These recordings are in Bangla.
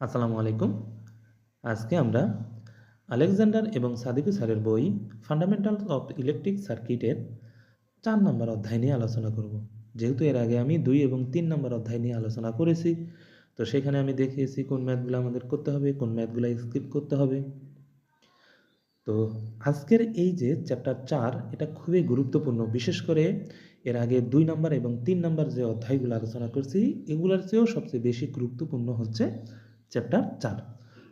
আসসালামু আলাইকুম। আজকে আমরা আলেকজান্ডার এবং সাদিকু স্যারের বই ফান্ডামেন্টালস অফ ইলেকট্রিক সার্কিটের চার নম্বর অধ্যায় নিয়ে আলোচনা করব। যেহেতু এর আগে আমি দুই এবং তিন নম্বর অধ্যায় নিয়ে আলোচনা করেছি, তো সেখানে আমি দেখিয়েছি কোন ম্যাথগুলো আমাদের করতে হবে, কোন ম্যাথগুলো স্কিপ করতে হবে। তো আজকের এই যে চ্যাপ্টার চার, এটা খুবই গুরুত্বপূর্ণ। বিশেষ করে এর আগে দুই নম্বর এবং তিন নম্বর যে অধ্যায়গুলো আলোচনা করছি, এগুলোর চেয়েও সবচেয়ে বেশি গুরুত্বপূর্ণ হচ্ছে চ্যাপ্টার চার।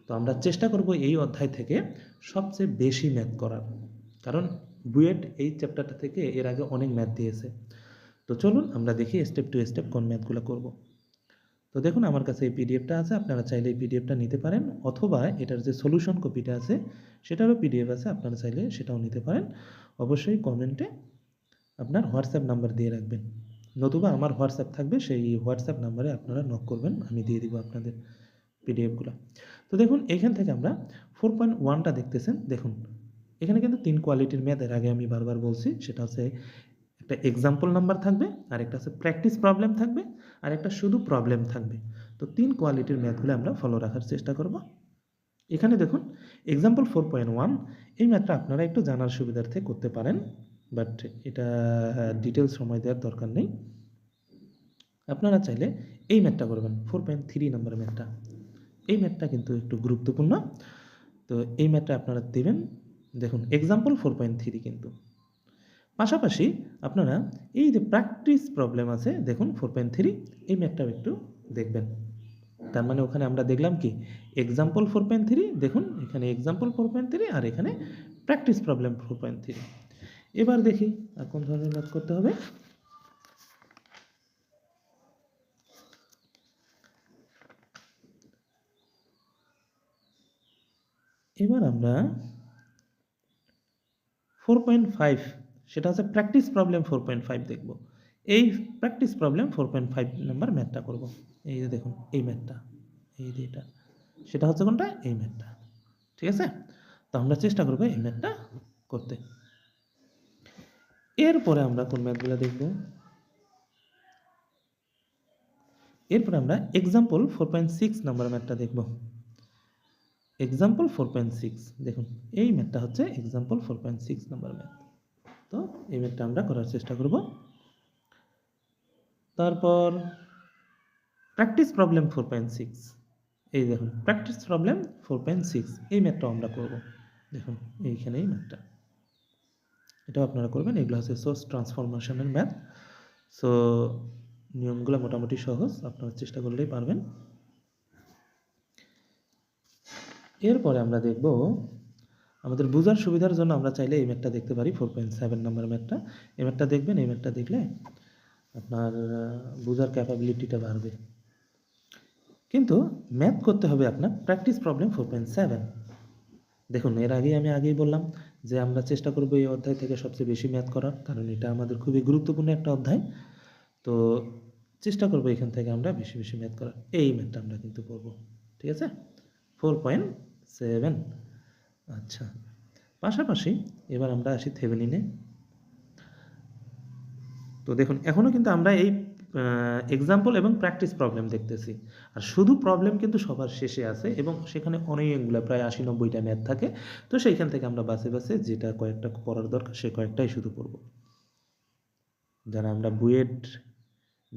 তো আমরা চেষ্টা করব এই অধ্যায় থেকে সবচেয়ে বেশি ম্যাথ করার। কারণ বুয়েট এই চ্যাপ্টারটা থেকে এর আগে অনেক ম্যাথ দিয়েছে। তো চলুন আমরা দেখি স্টেপ টু স্টেপ কোন ম্যাথগুলো করব। তো দেখুন আমার কাছে এই পিডিএফটা আছে, আপনারা চাইলে এই পিডিএফটা নিতে পারেন, অথবা এটার যে সলিউশন কপিটা আছে, সেটারও পিডিএফ আছে, আপনারা চাইলে সেটাও নিতে পারেন। অবশ্যই কমেন্টে আপনার হোয়াটসঅ্যাপ নাম্বার দিয়ে রাখবেন। নতুবা আমার হোয়াটসঅ্যাপ থাকবে, সেই হোয়াটসঅ্যাপ নাম্বারে আপনারা নক করবেন, আমি দিয়ে দিব আপনাদের। পিডিএফগুলো তো দেখুন, এখান থেকে আমরা ফোর পয়েন্ট ওয়ানটা দেখতেছেন। দেখুন, এখানে কিন্তু তিন কোয়ালিটির ম্যাথ এর আগে আমি বারবার বলছি, সেটা হচ্ছে একটা এক্সাম্পল নাম্বার থাকবে, আর একটা হচ্ছে প্র্যাকটিস প্রবলেম থাকবে, আর একটা শুধু প্রবলেম থাকবে। তো তিন কোয়ালিটির ম্যাথগুলো আমরা ফলো রাখার চেষ্টা করব। এখানে দেখুন এক্সাম্পল ফোর পয়েন্ট ওয়ান এই ম্যাথটা আপনারা একটু জানার সুবিধার্থে করতে পারেন বাট এটা ডিটেলস সময় দেওয়ার দরকার নেই। আপনারা চাইলে এই ম্যাথটা করবেন ফোর পয়েন্ট থ্রি নাম্বার ম্যাথটা এই ম্যাথটা কিন্তু একটু গুরুত্বপূর্ণ। তো এই ম্যাথটা আপনারা দেবেন। দেখুন এক্সাম্পল ফোর পয়েন্ট থ্রি কিন্তু। পাশাপাশি আপনারা এই যে প্র্যাকটিস প্রবলেম আছে, দেখুন ফোর পয়েন্ট থ্রি এই ম্যাথটাও একটু দেখবেন। তার মানে ওখানে আমরা দেখলাম কি? এক্সাম্পল ফোর পয়েন্ট থ্রি দেখুন, এখানে এক্সাম্পল ফোর পয়েন্ট থ্রি আর এখানে practice problem four point three এবার দেখি আর কোন ধরনের ম্যাথ করতে হবে? এবার আমরা ফোর পয়েন্ট ফাইভ সেটা হচ্ছে practice problem four point five দেখব। এই practice problem four point five number ম্যাথটা করব। এই যে দেখুন, এই ম্যাথটা এই যে এটা, সেটা হচ্ছে কোনটা? এই ম্যাথটা ঠিক আছে? তো আমরা চেষ্টা করব এই ম্যাথটা করতে। এরপরে আমরা কোন ম্যাথগুলো দেখব? এরপরে আমরা example four point six number ম্যাথটা দেখব। এক্সাম্পল ফোর পয়েন্ট সিক্স দেখুন, এই ম্যাথটা হচ্ছে example four point six number math. তো এই ম্যাথটা আমরা করার চেষ্টা করব। তারপর practice problem four point six এই দেখুন practice problem four point six এই ম্যাথটাও আমরা করব। দেখুন, এইখানে এই ম্যাথটা। এটাও আপনারা করবেন, এগুলো হচ্ছে সোর্স ট্রান্সফরমেশনের ম্যাথ। সো নিয়মগুলো মোটামুটি সহজ, আপনারা চেষ্টা করলেই পারবেন। এরপরে আমরা দেখব আমাদের বোঝার সুবিধার জন্য আমরা চাইলে এই ম্যাথটা দেখতে পারি ফোর পয়েন্ট সেভেন নাম্বার ম্যাথটা এই ম্যাথটা দেখবেন, এই ম্যাথটা দেখলে আপনার বোঝার ক্যাপাবিলিটিটা বাড়বে। কিন্তু ম্যাথ করতে হবে আপনার practice problem four point seven দেখুন, এর আগেই আমি আগেই বললাম যে আমরা চেষ্টা করব এই অধ্যায় থেকে সবচেয়ে বেশি ম্যাথ করার, কারণ এটা আমাদের খুবই গুরুত্বপূর্ণ একটা অধ্যায়। তো চেষ্টা করব এখান থেকে আমরা বেশি বেশি ম্যাথ করার। এই ম্যাথটা আমরা কিন্তু করব। ঠিক আছে? Four point seven. আচ্ছা পাশাপাশি এবার আমরা আসি থেভেনিনে। তো দেখুন এখনও কিন্তু আমরা এই এক্সাম্পল এবং প্র্যাকটিস প্রবলেম দেখতেছি। আর শুধু প্রবলেম কিন্তু সবার শেষে আছে এবং সেখানে অনেকগুলো প্রায় আশি নব্বইটা ম্যাথ থাকে। তো সেইখান থেকে আমরা বাসে বাসে যেটা কয়েকটা পড়ার দরকার, সে কয়েকটাই শুধু পড়ব। যারা আমরা বুয়েট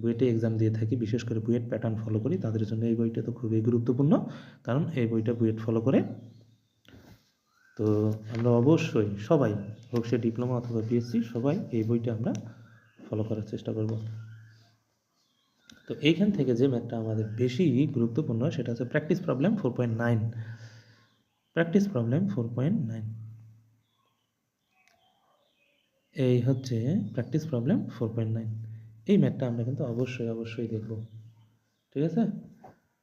বুয়েটে এক্সাম দিয়ে থাকি, বিশেষ করে বুয়েট প্যাটার্ন ফলো করি, তাদের জন্য এই বইটা তো খুবই গুরুত্বপূর্ণ। কারণ এই বইটা বুয়েট ফলো করে। তো আমরা অবশ্যই সবাই, হোক সে ডিপ্লোমা অথবা বিএসসি সবাই এই বইটা আমরা ফলো করার চেষ্টা করব। তো এইখান থেকে যে ম্যাথটা আমাদের বেশি গুরুত্বপূর্ণ, সেটা হচ্ছে practice problem four point nine practice problem four point nine এই হচ্ছে practice problem four point nine এই ম্যাথটা আমরা কিন্তু অবশ্যই অবশ্যই দেখব। ঠিক আছে?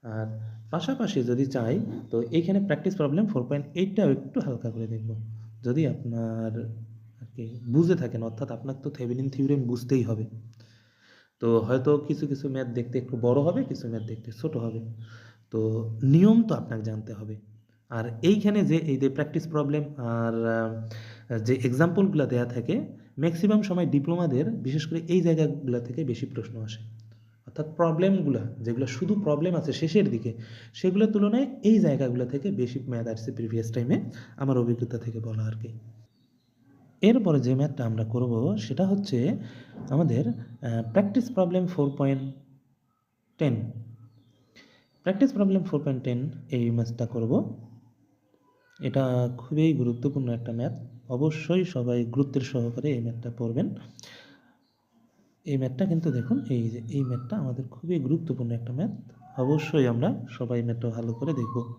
আর পাশাপাশি যদি চাই, তো এইখানে প্র্যাকটিস প্রবলেম ফোর পয়েন্ট এইটটাও একটু হালকা করে দেখব। যদি আপনার আর কি বুঝে থাকেন, অর্থাৎ আপনার তো থেভেনিন থিওরেম বুঝতেই হবে। তো হয়তো কিছু কিছু ম্যাথ দেখতে একটু বড় হবে, কিছু ম্যাথ দেখতে ছোট হবে। তো নিয়ম তো আপনাকে জানতে হবে। আর এইখানে যে, এই যে প্র্যাকটিস প্রবলেম আর যে এক্সাম্পলগুলো দেওয়া থাকে ম্যাক্সিমাম সময় ডিপ্লোমাদের বিশেষ করে এই জায়গাগুলো থেকে বেশি প্রশ্ন আসে। অর্থাৎ প্রবলেমগুলো যেগুলো শুধু প্রবলেম আছে শেষের দিকে, সেগুলোর তুলনায় এই জায়গাগুলো থেকে বেশি ম্যাথ আসছে প্রিভিয়াস টাইমে আমার অভিজ্ঞতা থেকে বলা আর কি। এরপরে যে ম্যাথটা আমরা করব, সেটা হচ্ছে আমাদের practice problem four point ten practice problem four point ten এই ম্যাথটা করব। এটা খুবই গুরুত্বপূর্ণ একটা ম্যাথ অবশ্যই সবাই গুরুত্বের সহকারে এই ম্যাথটা পড়বেন। এই ম্যাথটা কিন্তু দেখুন, এই যে, এই ম্যাথটা আমাদের খুবই গুরুত্বপূর্ণ একটা ম্যাথ। অবশ্যই আমরা সবাই ম্যাথটা ভালো করে দেখব।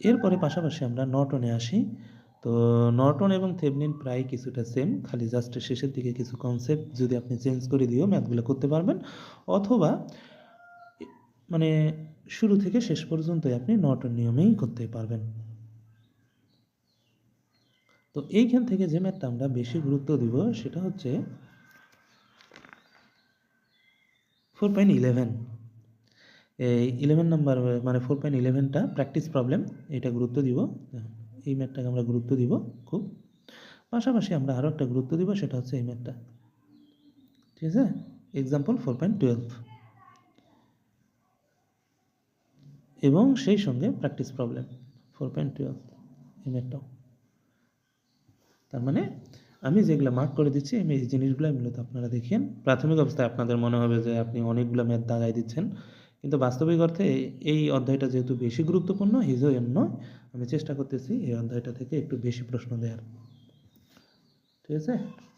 এরপরে পাশাপাশি আমরা নটনে আসি। তো নর্টন এবং থেভনিন প্রায় কিছুটা সেম খালি জাস্ট শেষের দিকে কিছু কনসেপ্ট যদি আপনি চেঞ্জ করে দিও ম্যাথগুলো করতে পারবেন। অথবা মানে শুরু থেকে শেষ পর্যন্তই আপনি নর্টন নিয়মেই করতে পারবেন। তো এইখান থেকে যে ম্যাথটা আমরা বেশি গুরুত্ব দিব সেটা হচ্ছে ফোর পয়েন্ট ইলেভেন এই ইলেভেন নাম্বার মানে ফোর পয়েন্ট ইলেভেনটা প্র্যাকটিস প্রবলেম এটা গুরুত্ব দিব। এই ম্যাথটাকে আমরা গুরুত্ব দিব খুব। পাশাপাশি আমরা আরও একটা গুরুত্ব দিব, সেটা হচ্ছে এই ম্যাথটা ঠিক আছে? এক্সাম্পল ফোর পয়েন্ট টুয়েলভ এবং সেই সঙ্গে practice problem four point twelve এই ম্যাথটাও তার মানে আমি যেগুলো মার্ক করে দিচ্ছি, আমি এই জিনিসগুলো মূলত আপনারা দেখেন। প্রাথমিক অবস্থায় আপনাদের মনে হবে যে আপনি অনেকগুলো ম্যাথ দাগাই দিচ্ছেন। কিন্তু বাস্তবিক অর্থে এই- অধ্যায়টা যেহেতু বেশি গুরুত্বপূর্ণ, এই জন্য আমি চেষ্টা করতেছি এই অধ্যায়টা থেকে একটু বেশি প্রশ্ন দেওয়ার ঠিক আছে?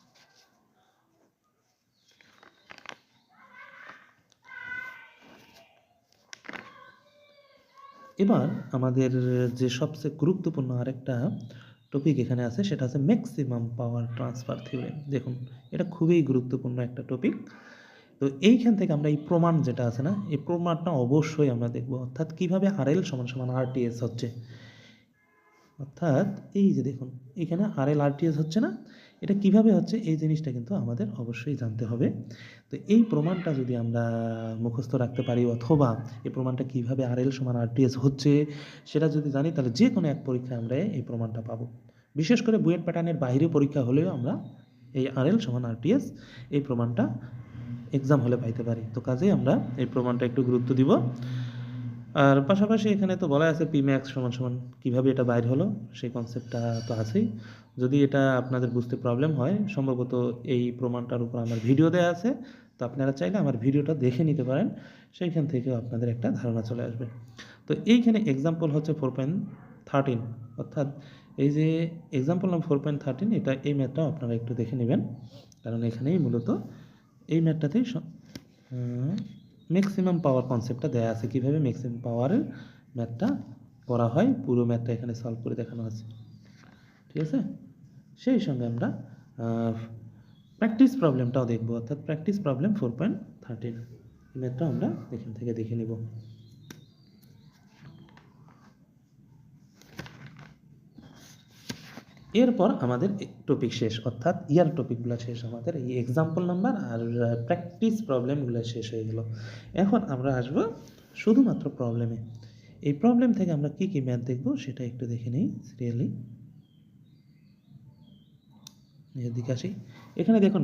এবার আমাদের যে সবচেয়ে গুরুত্বপূর্ণ আরেকটা টপিক এখানে আছে, সেটা আছে ম্যাক্সিমাম পাওয়ার ট্রান্সফার থিওরেম দেখুন, এটা খুবই গুরুত্বপূর্ণ একটা টপিক তো এইখান থেকে আমরা এই প্রমাণ যেটা আছে না, এই প্রমাণটা অবশ্যই আমরা দেখব। অর্থাৎ কীভাবে আরএল সমান সমান আরটিএস হচ্ছে? অর্থাৎ এই যে দেখুন, এখানে আরএল আরটিএস হচ্ছে না এটা কীভাবে হচ্ছে, এই জিনিসটা কিন্তু আমাদের অবশ্যই জানতে হবে। তো এই প্রমাণটা যদি আমরা মুখস্থ রাখতে পারি, অথবা এই প্রমাণটা কীভাবে আর এল সমান আরটিএস হচ্ছে, সেটা যদি জানি, তাহলে যে কোনো এক পরীক্ষায় আমরা এই প্রমাণটা পাবো। বিশেষ করে বুয়েট প্যাটার্নের বাইরে পরীক্ষা হলেও আমরা এই আর এল সমান আরটিএস এই প্রমাণটা এক্সাম হলে পাইতে পারি। তো কাজেই আমরা এই প্রমাণটা একটু গুরুত্ব দিব। আর পাশাপাশি এখানে তো বলা আছে পি ম্যাক্স সমান সমান, কীভাবে এটা বাইর হলো, সেই কনসেপ্টটা তো আছেই। যদি এটা আপনাদের বুঝতে প্রবলেম হয়, সম্ভবত এই প্রমাণটার উপর আমার ভিডিও দেওয়া আছে। তো আপনারা চাইলে আমার ভিডিওটা দেখে নিতে পারেন, সেইখান থেকেও আপনাদের একটা ধারণা চলে আসবে। তো এইখানে এক্সাম্পল হচ্ছে ফোর পয়েন্ট থার্টিন অর্থাৎ এই যে এক্সাম্পল নাম ফোর পয়েন্ট থার্টিন এটা এই ম্যাথটাও আপনারা একটু দেখে নেবেন। কারণ এখানেই মূলত এই ম্যাথটাতেই ম্যাক্সিমাম পাওয়ার কনসেপ্টটা দেওয়া আছে। কীভাবে ম্যাক্সিমাম পাওয়ারের ম্যাথটা করা হয়, পুরো ম্যাথটা এখানে সলভ করে দেখানো আছে। ঠিক আছে? সেই সঙ্গে আমরা প্র্যাকটিস প্রবলেমটাও দেখব, অর্থাৎ practice problem four point thirteen এই ম্যাথটা আমরা এখান থেকে দেখে নিব। এরপর আমাদের টপিক শেষ, অর্থাৎ ইয়ার টপিকগুলো শেষ, আমাদের এই এক্সাম্পল নাম্বার আর প্র্যাকটিস প্রবলেমগুলো শেষ হয়ে গেল। এখন আমরা আসব শুধুমাত্র প্রবলেমে এই প্রবলেম থেকে আমরা কি কি ম্যাথ দেখব সেটা একটু দেখে নিই সিরিয়ালি এদিকে আসি। এখানে দেখুন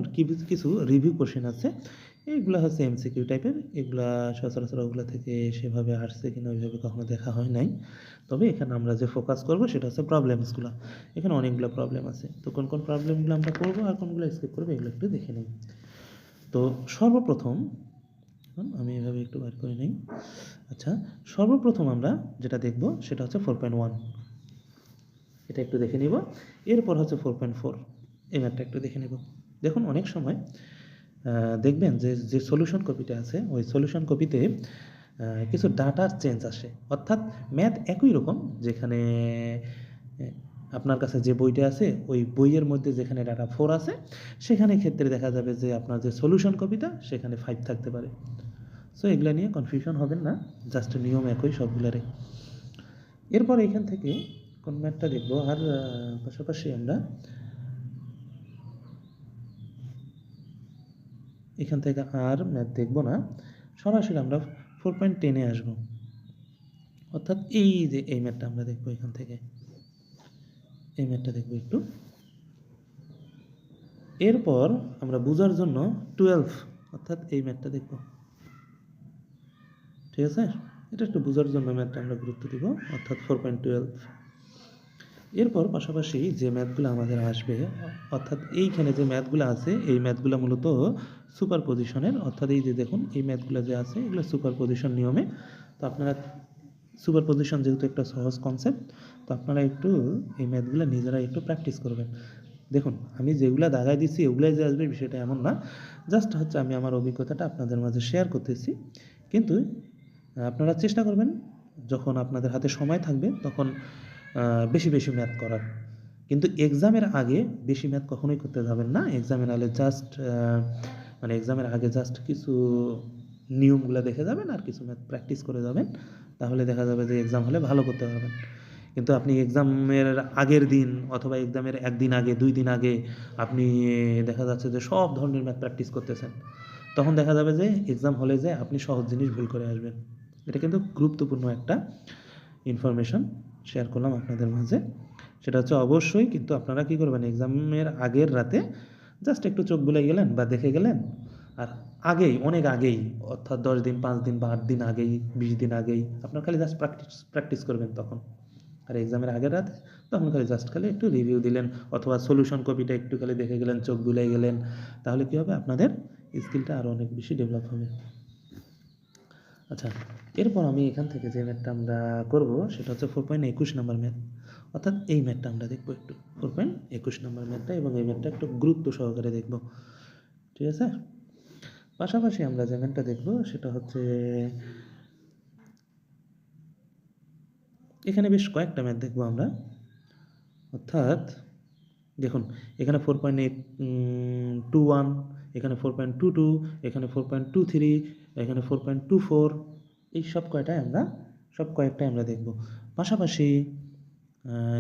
কিছু রিভিউ কোশ্চেন আছে। এগুলো হচ্ছে এমসিকিউ টাইপের এগুলা সচরাচর ওগুলো থেকে সেভাবে আসছে কিনা ওইভাবে কখনো দেখা হয় নাই। তবে এখানে আমরা যে ফোকাস করব সেটা হচ্ছে প্রবলেমসগুলো এখানে অনেকগুলো প্রবলেম আছে। তো কোন কোন প্রবলেমগুলো আমরা করব আর কোনগুলো স্কিপ করব এগুলো একটু দেখে নিই। তো সর্বপ্রথম আমি এভাবে একটু বার করে নিই। আচ্ছা সর্বপ্রথম আমরা যেটা দেখব সেটা হচ্ছে ফোর পয়েন্ট ওয়ান এটা একটু দেখে নিব। এরপর হচ্ছে ফোর পয়েন্ট ফোর এই ম্যাথটা একটু দেখে নেব। দেখুন, অনেক সময় দেখবেন যে যে সলিউশন কপিটা আছে, ওই সলিউশন কপিতে কিছু ডাটার চেঞ্জ আসে। অর্থাৎ ম্যাথ একই রকম, যেখানে আপনার কাছে যে বইটা আছে, ওই বইয়ের মধ্যে যেখানে ডাটা ফোর আছে, সেখানে ক্ষেত্রে দেখা যাবে যে, আপনার যে সলিউশন কপিটা সেখানে ফাইভ থাকতে পারে। সো এগুলো নিয়ে কনফিউশন হবেন না জাস্ট নিয়ম একই সবগুলারে এরপর এখান থেকে কোন ম্যাথটা দেখব? আর পাশাপাশি আমরা এখান থেকে আর ম্যাথ দেখব না। সরাসরি আমরা ফোর পয়েন্ট টেনে আসব। অর্থাৎ এই যে এই ম্যাথটা আমরা দেখব এখান থেকে। এই ম্যাথটা দেখব একটু। এরপর আমরা বোঝার জন্য টুয়েলভ অর্থাৎ এই ম্যাথটা দেখব। ঠিক আছে? এটা একটু বোঝার জন্য ম্যাথটা আমরা গুরুত্ব দিব, অর্থাৎ ফোর পয়েন্ট টুয়েলভ এরপর পাশাপাশি যে ম্যাথগুলো আমাদের আসবে, অর্থাৎ এইখানে যে ম্যাথগুলো আছে, এই ম্যাথগুলো মূলত সুপার পজিশনের অর্থাৎ এই যে দেখুন, এই ম্যাথগুলো যে আছে, এগুলো সুপার পজিশন নিয়মে। তো আপনারা সুপার পজিশন যেহেতু একটা সহজ কনসেপ্ট তো আপনারা একটু এই ম্যাথগুলো নিজেরা একটু প্র্যাকটিস করবেন। দেখুন, আমি যেগুলো দাগাই দিচ্ছি ওগুলাই যে আসবে, বিষয়টা এমন না। জাস্ট হচ্ছে আমি আমার অভিজ্ঞতাটা আপনাদের মাঝে শেয়ার করতেছি। কিন্তু আপনারা চেষ্টা করবেন, যখন আপনাদের হাতে সময় থাকবে, তখন বেশি বেশি ম্যাথ করার। কিন্তু এক্সামের আগে বেশি ম্যাথ কখনোই করতে যাবেন না। এক্সামের আগে জাস্ট মানে এক্সামের আগে জাস্ট কিছু নিয়মগুলো দেখে যাবেন আর কিছু ম্যাথ প্র্যাকটিস করে যাবেন। তাহলে দেখা যাবে যে এক্সাম হলে ভালো করতে পারবেন। কিন্তু আপনি এক্সামের আগের দিন অথবা এক্সামের একদিন আগে, দুই দিন আগে আপনি দেখা যাচ্ছে যে সব ধরনের ম্যাথ প্র্যাকটিস করতেছেন। তখন দেখা যাবে যে এক্সাম হলে যে আপনি সহজ জিনিস ভুল করে আসবেন। এটা কিন্তু গুরুত্বপূর্ণ একটা ইনফরমেশন শেয়ার করলাম আপনাদের মাঝে। সেটা হচ্ছে অবশ্যই কিন্তু আপনারা কী করবেন এক্সামের আগের রাতে জাস্ট একটু চোখ বুলাই গেলেন বা দেখে গেলেন। আর আগেই, অনেক আগেই, অর্থাৎ দশ দিন, পাঁচ দিন বা আট দিন আগেই, বিশ দিন আগেই, আপনার খালি জাস্ট প্র্যাকটিস প্র্যাকটিস করবেন তখন। আর এক্সামের আগের রাতে তখন খালি জাস্ট খালি একটু রিভিউ দিলেন, অথবা সলিউশন কপিটা একটু খালি দেখে গেলেন, চোখ বুলাই গেলেন, তাহলে কী হবে? আপনাদের স্কিলটা আরও অনেক বেশি ডেভেলপ হবে। আচ্ছা এরপর আমি এখান থেকে যে ম্যাথটা আমরা করব, সেটা হচ্ছে ফোর পয়েন্ট একুশ নাম্বার ম্যাথ অর্থাৎ এই ম্যাথটা আমরা দেখব একটু। ফোর পয়েন্ট একুশ নাম্বার ম্যাথটা এবং এই ম্যাথটা একটু গুরুত্ব সহকারে দেখব। ঠিক আছে? পাশাপাশি আমরা যে ম্যাথটা দেখব, সেটা হচ্ছে এখানে বেশ কয়েকটা ম্যাথ দেখব আমরা। অর্থাৎ, দেখুন, এখানে four point eight two one এখানে ফোর পয়েন্ট টু টু এখানে ফোর পয়েন্ট টু থ্রি এখানে ফোর পয়েন্ট টু ফোর এই সব কয়টাই আমরা সব কয়েকটাই আমরা দেখব পাশাপাশি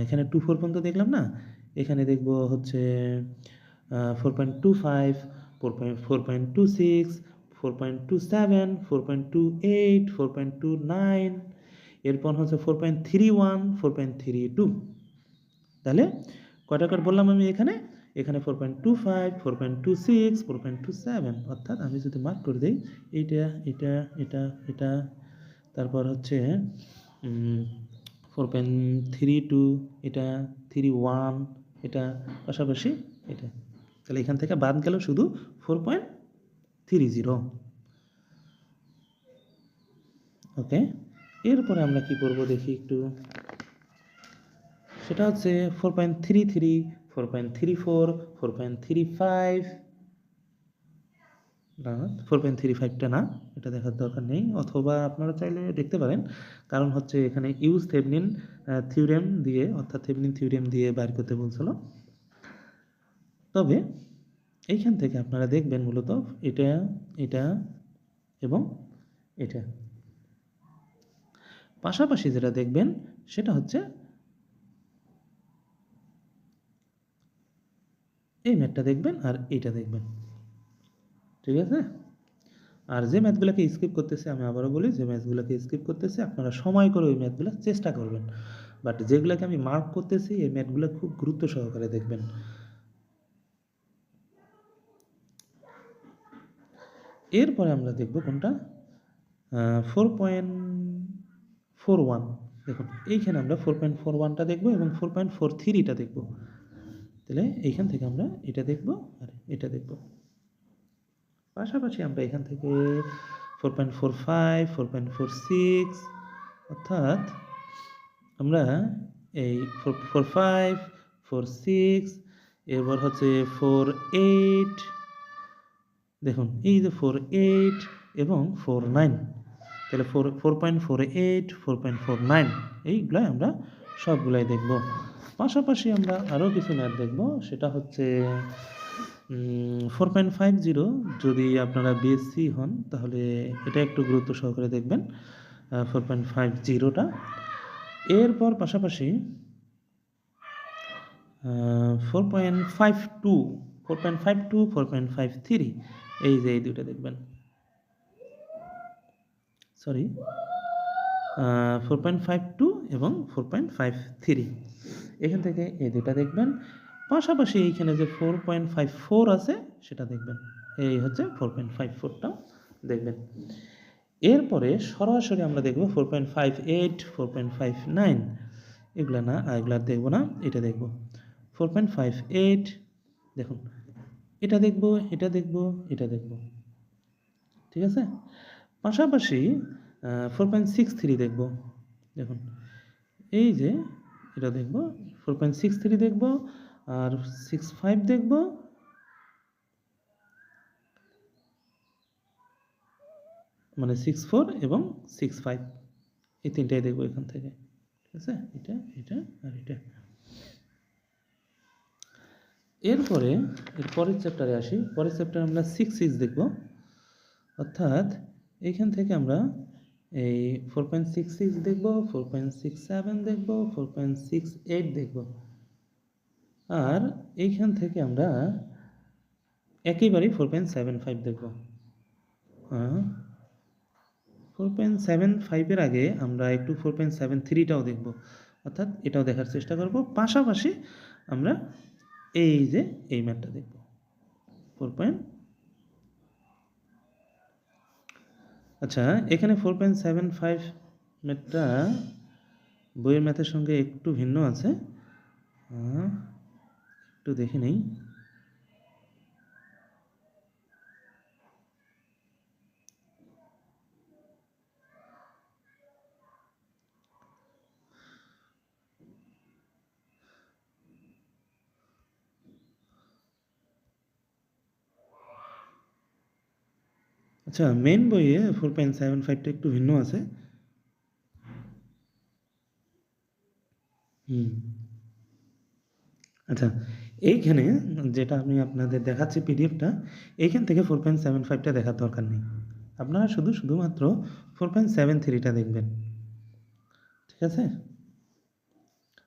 এখানে টু ফোর পর্যন্ত দেখলাম না এখানে দেখব হচ্ছে four point two five four point four point two six four point two seven four point two eight four point two nine এরপর হচ্ছে four point three one four point three two তাহলে কয়টা করে বললাম আমি এখানে এখানে four point two five four point two six four point two seven অর্থাৎ আমি যদি মার্ক করে দিই এইটা এটা এটা এটা তারপর হচ্ছে ফোর পয়েন্ট থ্রি টু এটা থ্রি ওয়ান এটা পাশাপাশি এটা। তাহলে এখান থেকে বাদ গেল শুধু four point three zero okay এরপরে আমরা কি করব দেখি একটু। সেটা হচ্ছে four point three three four point three four four point three five না ফোর পয়েন্ট থ্রি ফাইভটা না, এটা দেখার দরকার নেই। অথবা আপনারা চাইলে দেখতে পারেন। কারণ হচ্ছে এখানে ইউজ থেভনিন থিওরেম দিয়ে, অর্থাৎ থেভনিন থিওরেম দিয়ে বাইর করতে বলছিল। তবে এইখান থেকে আপনারা দেখবেন মূলত এটা এটা এবং এটা। পাশাপাশি যেটা দেখবেন, সেটা হচ্ছে এই ম্যাথটা দেখবেন আর এটা দেখবেন। ঠিক আছে? আর যে ম্যাথগুলোকে স্কিপ করতেছে, আমি আবারও বলি, যে ম্যাথগুলোকে স্কিপ করতেছে, আপনারা সময় করে ওই ম্যাথগুলো চেষ্টা করবেন। বাট যেগুলোকে আমি মার্ক করতেছি, এই ম্যাথগুলো খুব গুরুত্ব সহকারে দেখবেন। এরপরে আমরা দেখব কোনটা? ফোর পয়েন্ট ফোর ওয়ান দেখুন, এইখানে আমরা ফোর পয়েন্ট ফোর ওয়ানটা দেখব এবং ফোর পয়েন্ট ফোর থ্রিটা দেখব। তাহলে এইখান থেকে আমরা এটা দেখব আর এটা দেখব। পাশাপাশি আমরা এখান থেকে four point four five four point four six অর্থাৎ আমরা এই four four five four six এরপর হচ্ছে ফোর এইট দেখুন, এই যে ফোর এইট এবং ফোর নাইন তাহলে four four point four eight four point four nine এইগুলাই আমরা সবগুলাই দেখব। পাশাপাশি আমরা আরও কিছু ম্যাথ দেখব, সেটা হচ্ছে ফোর পয়েন্ট ফাইভ জিরো যদি আপনারা বিএসসি হন, তাহলে এটা একটু গুরুত্ব সহকারে দেখবেন ফোর পয়েন্ট ফাইভ জিরোটা এরপর পাশাপাশি four point five two four point five two four point five three এই যে এই দুইটা দেখবেন। Sorry four point five two এবং ফোর পয়েন্ট ফাইভ থ্রি এখান থেকে এই দুটা দেখবেন। পাশাপাশি এইখানে যে ফোর পয়েন্ট ফাইভ ফোর আছে, সেটা দেখবেন। এই হচ্ছে ফোর পয়েন্ট ফাইভ ফোরটাও দেখবেন। এরপরে সরাসরি আমরা দেখব four point five eight four point five nine এগুলো না এগুলো দেখব না, এটা দেখব। ফোর পয়েন্ট ফাইভ এইট দেখুন। এটা দেখব এটা দেখব এটা দেখব। ঠিক আছে? পাশাপাশি ফোর পয়েন্ট সিক্স থ্রি দেখব। দেখুন। এই যে, এটা দেখব ফোর পয়েন্ট সিক্স থ্রি দেখব আর সিক্স ফাইভ দেখব। মানে সিক্স ফোর এবং সিক্স ফাইভ এই তিনটাই দেখব এখান থেকে। ঠিক আছে? এটা এটা আর এটা। এরপরে, এর পরের চ্যাপ্টারে আসি। পরের চ্যাপ্টারে আমরা সিক্স সিক্স দেখব। অর্থাৎ এইখান থেকে আমরা এই ফোর পয়েন্ট সিক্স সিক্স দেখব ফোর পয়েন্ট সিক্স সেভেন দেখব ফোর পয়েন্ট সিক্স এইট দেখব। আর এইখান থেকে আমরা একেবারেই ফোর পয়েন্ট সেভেন ফাইভ দেখব। হ্যাঁ ফোর পয়েন্ট সেভেন ফাইভের আগে আমরা একটু ফোর পয়েন্ট সেভেন থ্রিটাও দেখব। অর্থাৎ এটাও দেখার চেষ্টা করব। পাশাপাশি আমরা এই যে এই ম্যাথটা দেখব। ফোর পয়েন্ট আচ্ছা এখানে ফোর পয়েন্ট সেভেন ফাইভ ম্যাথটা বইয়ের ম্যাথের সঙ্গে একটু ভিন্ন আছে। আহ, একটু দেখে নেই। আচ্ছা মেন বইয়ে ফোর পয়েন্ট সেভেন ফাইভটা একটু ভিন্ন আছে। হুম। আচ্ছা এইখানে যেটা আমি আপনাদের দেখাচ্ছি পিডিএফটা, এইখান থেকে ফোর পয়েন্ট সেভেন ফাইভটা দেখার দরকার নেই। আপনারা শুধু শুধুমাত্র ফোর পয়েন্ট সেভেন থ্রিটা দেখবেন। ঠিক আছে?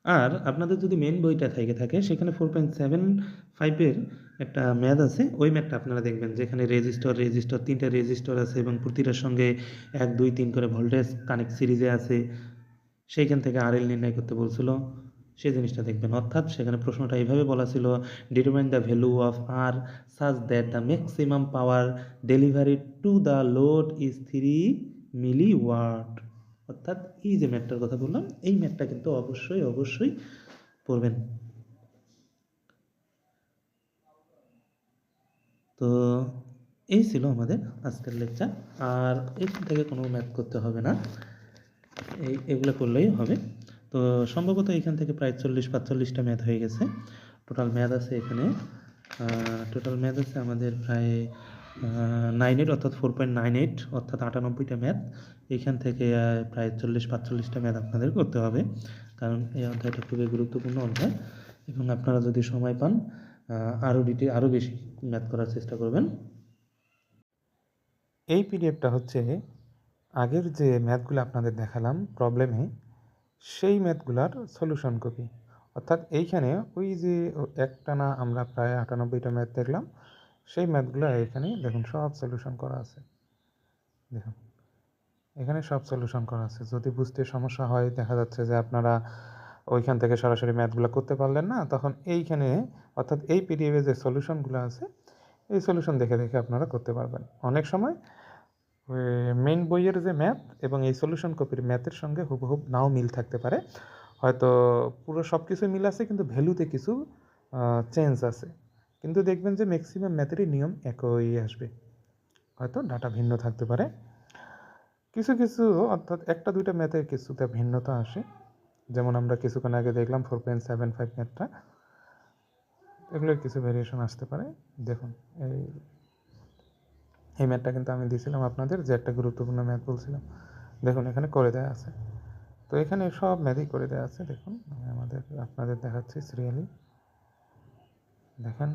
আর আপনাদের যদি মেন বইটা থেকে থাকে, সেখানে ফোর পয়েন্ট সেভেন ফাইভের একটা ম্যাথ আছে, ওই ম্যাথটা আপনারা দেখবেন, যেখানে রেজিস্টর রেজিস্টর তিনটা রেজিস্টর আছে এবং প্রতিটার সঙ্গে এক, দুই, তিন করে ভোল্টেজ কানেক্ট সিরিজে আছে। সেইখান থেকে আরএল নির্ণয় করতে বলছিল। সেই জিনিসটা দেখবেন। অর্থাৎ সেখানে প্রশ্নটা এইভাবে বলা ছিল determine the value of R such that the maximum power delivery to the load is three milliwatt অর্থাৎ এই যে ম্যাটটার কথা বললাম, এই ম্যাটটা কিন্তু অবশ্যই অবশ্যই পড়বেন। তো এই ছিল আমাদের আজকের লেকচার। আর এখান থেকে কোনো ম্যাথ করতে হবে না। এই, এগুলো করলেই হবে। তো সম্ভবত এখান থেকে প্রায় চল্লিশ পাঁচচল্লিশটা ম্যাথ হয়ে গেছে। টোটাল ম্যাথ আছে এখানে। টোটাল ম্যাথ আছে আমাদের প্রায় নাইন এইট অর্থাৎ ফোর পয়েন্ট নাইন এইট অর্থাৎ আটানব্বইটা ম্যাথ এখান থেকে প্রায় চল্লিশ পাঁচচল্লিশটা ম্যাথ আপনাদের করতে হবে। কারণ এই অধ্যায়টা খুবই গুরুত্বপূর্ণ অধ্যায়। এবং আপনারা যদি সময় পান আরও ডিটে আরও বেশি ম্যাথ করার চেষ্টা করবেন। এই পিডিএফটা হচ্ছে আগের যে ম্যাথগুলো আপনাদের দেখালাম প্রবলেমে সেই ম্যাথগুলার সলিউশন কপি অর্থাৎ এইখানে ওই যে একটানা আমরা প্রায় আটানব্বইটা ম্যাথ দেখলাম, সেই ম্যাথগুলো এখানে দেখুন সব সলিউশন করা আছে। দেখুন, এখানে সব সলিউশন করা আছে। যদি বুঝতে সমস্যা হয়, দেখা যাচ্ছে যে আপনারা ওইখান থেকে সরাসরি ম্যাথগুলো করতে পারলেন না, তখন এইখানে, অর্থাৎ এই পিডিএফে যে সলিউশনগুলো আছে, এই সলিউশন দেখে দেখে আপনারা করতে পারবেন। অনেক সময় মেইন বইয়ের যে ম্যাথ এবং এই সলিউশন কপির ম্যাথের সঙ্গে হুবহুব নাও মিল থাকতে পারে। হয়তো পুরো সব কিছু মিল আছে, কিন্তু ভ্যালুতে কিছু চেঞ্জ আছে। কিন্তু দেখবেন যে ম্যাক্সিমাম ম্যাথেরই নিয়ম একই আসবে। হয়তো ডাটা ভিন্ন থাকতে পারে। কিছু কিছু অর্থাৎ একটা, দুইটা ম্যাথের কিছুতে ভিন্নতা আসে। যেমন আমরা কিছুক্ষণ আগে দেখলাম ফোর পয়েন্ট সেভেন ফাইভ ম্যাথটা এগুলোর কিছু ভেরিয়েশন আসতে পারে। দেখুন, এই এই ম্যাথটা কিন্তু আমি দিয়েছিলাম আপনাদের যে একটা গুরুত্বপূর্ণ ম্যাথ বলছিলাম। দেখুন, এখানে করে দেওয়া আছে। তো এখানে সব ম্যাথই করে দেওয়া আছে। দেখুন, আমি আমাদের, আপনাদের দেখাচ্ছি সিরিয়ালি দেখেন,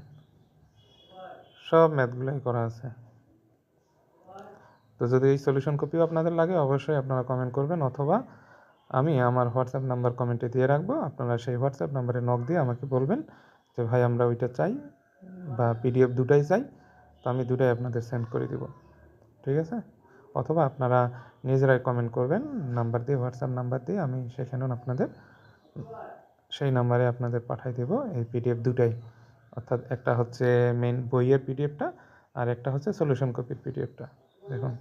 সব ম্যাথগুলোই করা আছে। তো যদি এই সলিউশন কপিও আপনাদের লাগে, অবশ্যই আপনারা কমেন্ট করবেন, অথবা আমি আমার হোয়াটসঅ্যাপ নাম্বার কমেন্টে দিয়ে রাখব। আপনারা সেই হোয়াটসঅ্যাপ নাম্বারে নক দিয়ে আমাকে বলবেন যে, ভাই, আমরা ওইটা চাই বা পিডিএফ দুটাই চাই। তো আমি দুটাই আপনাদের সেন্ড করে দিব। ঠিক আছে? অথবা আপনারা নিজেরাই কমেন্ট করবেন নাম্বার দিয়ে হোয়াটসঅ্যাপ নাম্বার দিয়ে আমি সেখানেও আপনাদের, সেই নাম্বারে আপনাদের পাঠাই দেব। এই পিডিএফ দুটাই। অর্থাৎ একটা হচ্ছে মেন বইয়ের পিডিএফটা আর একটা হচ্ছে সলিউশন কপির পিডিএফটা দেখুন,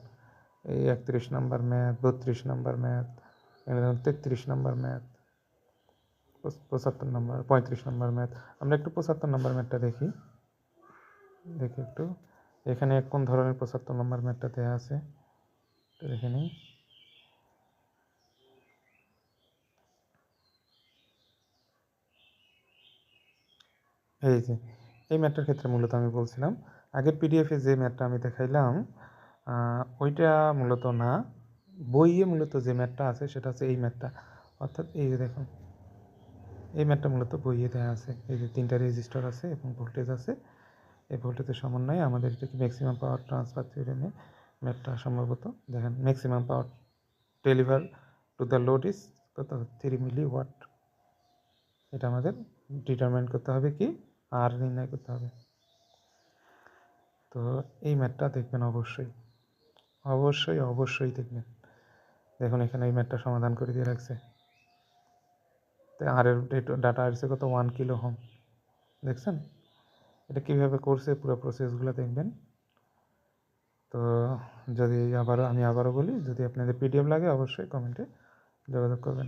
এই একত্রিশ নাম্বার ম্যাথ বত্রিশ নাম্বার ম্যাথ দেখুন তেত্রিশ নাম্বার ম্যাথ পঁচাত্তর নাম্বার পঁয়ত্রিশ নাম্বার ম্যাথ আমরা একটু পঁচাত্তর নাম্বার ম্যাথটা দেখি। দেখি একটু। এখানে কোন ধরনের পঁচাত্তর নম্বর ম্যাথটা দেওয়া আছে? দেখে নিই। এই যে, এই ম্যাটটার ক্ষেত্রে মূলত আমি বলছিলাম, আগের পিডিএফে যে ম্যাথটা আমি দেখাইলাম ওইটা মূলত না, বইয়ে মূলত যে ম্যাথটা আছে সেটা হচ্ছে এই ম্যাথটা অর্থাৎ এই যে দেখুন, এই ম্যাথটা মূলত বইয়ে দেওয়া আছে। এই যে তিনটা রেজিস্টার আছে এবং ভোল্টেজ আছে। এই ভোল্টেজের সমন্বয়ে আমাদের এটা কি ম্যাক্সিমাম পাওয়ার ট্রান্সফার থিওরেমে ম্যাথটা সম্ভবত? দেখেন maximum power deliver to the load is কত? থ্রি মিলি ওয়াট এটা আমাদের ডিটারমাইন করতে হবে কি? আর নির্ণয় করতে হবে। তো এই ম্যাথটা দেখবেন অবশ্যই। অবশ্যই অবশ্যই দেখবেন। দেখুন, এখানে এই ম্যাথটা সমাধান করে দিয়ে রাখছে। তো আর এর ডাটা আসছে কত? ওয়ান কিলো হোম দেখছেন? এটা কীভাবে করছে পুরো প্রসেসগুলো দেখবেন। তো যদি আবার, আমি আবারও বলি, যদি আপনাদের পিডিএফ লাগে, অবশ্যই কমেন্টে যোগাযোগ করবেন।